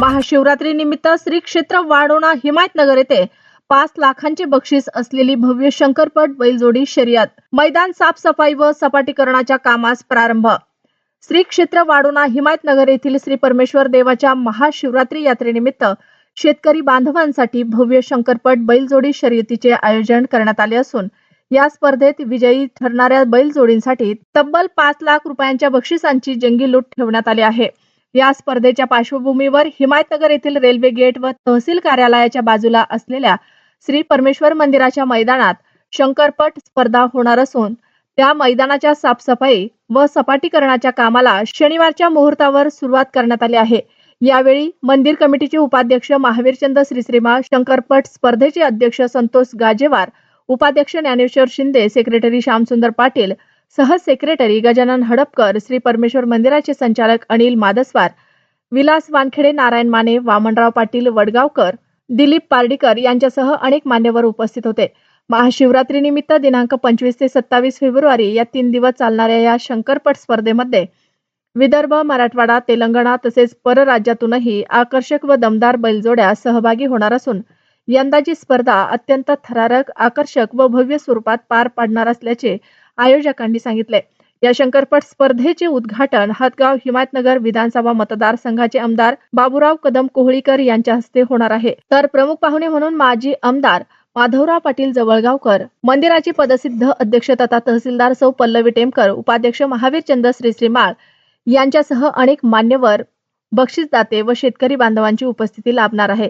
महाशिवरात्री निमित्त श्री क्षेत्र वाढोणा हिमायतनगर येथे पाच लाखांचे बक्षीस असलेली भव्य शंकरपट बैलजोडी शर्यत मैदान साफसफाई व सपाटीकरणाच्या कामास प्रारंभ. श्री क्षेत्र वाढोणा हिमायतनगर येथील श्री परमेश्वर देवाच्या महाशिवरात्री यात्रेनिमित्त शेतकरी बांधवांसाठी भव्य शंकरपट बैलजोडी शर्यतीचे आयोजन करण्यात आले असून या स्पर्धेत विजयी ठरणाऱ्या बैलजोडींसाठी तब्बल पाच लाख रुपयांच्या बक्षिसांची जंगी लूट ठेवण्यात आली आहे. या स्पर्धेच्या पार्श्वभूमीवर हिमायतनगर येथील रेल्वे गेट व तहसील कार्यालयाच्या बाजूला असलेल्या श्री परमेश्वर मंदिराच्या मैदानात शंकरपट स्पर्धा होणार असून त्या मैदानाच्या साफसफाई व सपाटीकरणाच्या कामाला शनिवारच्या मुहूर्तावर सुरुवात करण्यात आली आहे. यावेळी मंदिर कमिटीचे उपाध्यक्ष महावीरचंद श्रीश्रीमा शंकरपट स्पर्धेचे अध्यक्ष संतोष गाजेवार उपाध्यक्ष ज्ञानेश्वर शिंदे सेक्रेटरी श्यामसुंदर पाटील सह सेक्रेटरी गजानन हडपकर श्री परमेश्वर मंदिराचे संचालक अनिल मादस्वार विलास वानखेडे नारायण माने वामनराव पाटील वडगावकर दिलीप पार्डीकर यांच्यासह अनेक मान्यवर उपस्थित होते. महाशिवरात्रीनिमित्त दिनांक पंचवीस ते सत्तावीस फेब्रुवारी या तीन दिवस चालणाऱ्या या शंकरपट स्पर्धेमध्ये विदर्भ मराठवाडा तेलंगणा तसेच परराज्यातूनही आकर्षक व दमदार बैलजोड्या सहभागी होणार असून यंदाची स्पर्धा अत्यंत थरारक आकर्षक व भव्य स्वरूपात पार पाडणार असल्याचे आयोजकांनी सांगितले. या शंकरपट स्पर्धेचे उद्घाटन हदगाव हिमायतनगर विधानसभा मतदारसंघाचे आमदार बाबुराव कदम कोहळीकर यांच्या हस्ते होणार आहे. तर प्रमुख पाहुणे म्हणून माजी आमदार माधवराव पाटील जवळगावकर मंदिराचे पदसिद्ध अध्यक्ष तथा तहसीलदार सौ पल्लवी टेमकर उपाध्यक्ष महावीर चंद्र श्रीश्रीमाळ यांच्यासह अनेक मान्यवर बक्षीसदाते व शेतकरी बांधवांची उपस्थिती लाभणार आहे.